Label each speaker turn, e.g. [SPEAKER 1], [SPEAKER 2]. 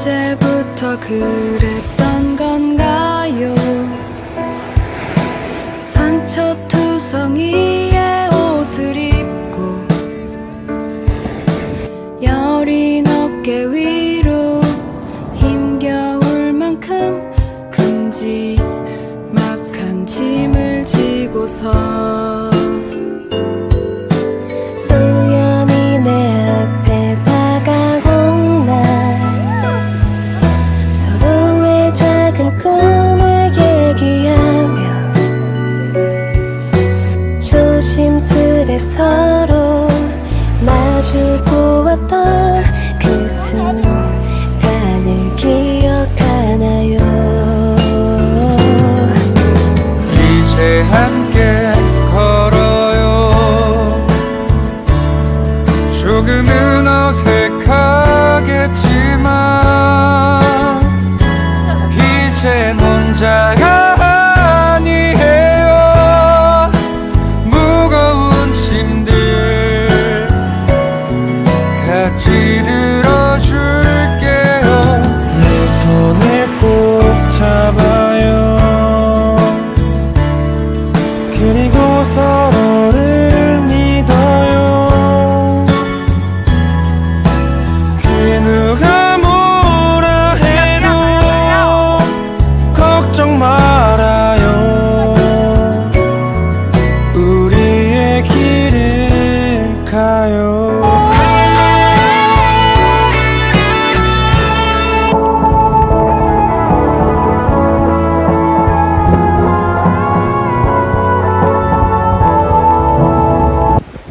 [SPEAKER 1] 언제부터 그랬던 건가요? 상처투성이의 옷을 입고 여린 어깨 위로 힘겨울 만큼 큼지막한 짐을 지고서
[SPEAKER 2] 꿈을 얘기하며 조심스레 서로 마주 보았던
[SPEAKER 3] 같이 들어줄게요. 내 손을 꼭 잡아